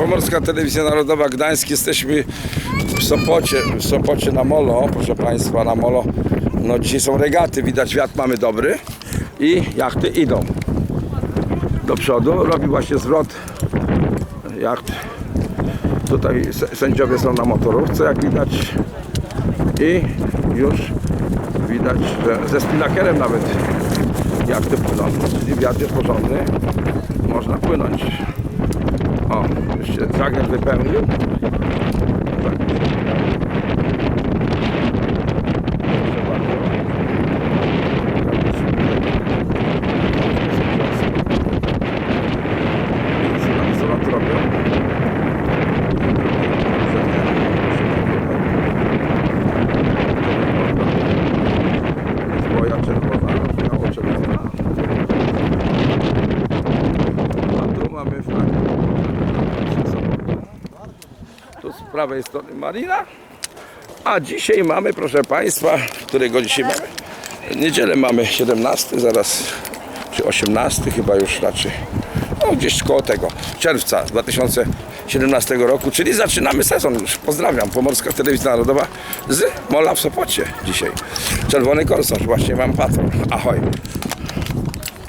Pomorska Telewizja Narodowa Gdańsk. Jesteśmy w Sopocie, w Sopocie na Molo, proszę Państwa, na Molo. No dzisiaj są regaty, widać wiatr mamy dobry i jachty idą do przodu. Robi właśnie zwrot jacht. Tutaj sędziowie są na motorówce, jak widać. I już widać, że ze spinakerem nawet jachty płyną. Czyli wiatr jest porządny. Można płynąć. Się zagreb wypełnił. Tak. Proszę Tu z prawej strony Marina. A dzisiaj mamy, proszę Państwa, którego dzisiaj mamy? Niedzielę mamy 17, zaraz, czy 18 chyba już raczej. No gdzieś koło tego, czerwca 2017 roku, czyli zaczynamy sezon już. Pozdrawiam, Pomorska Telewizja Narodowa z Mola w Sopocie dzisiaj. Czerwony korsarz, właśnie mam patrol. Ahoj.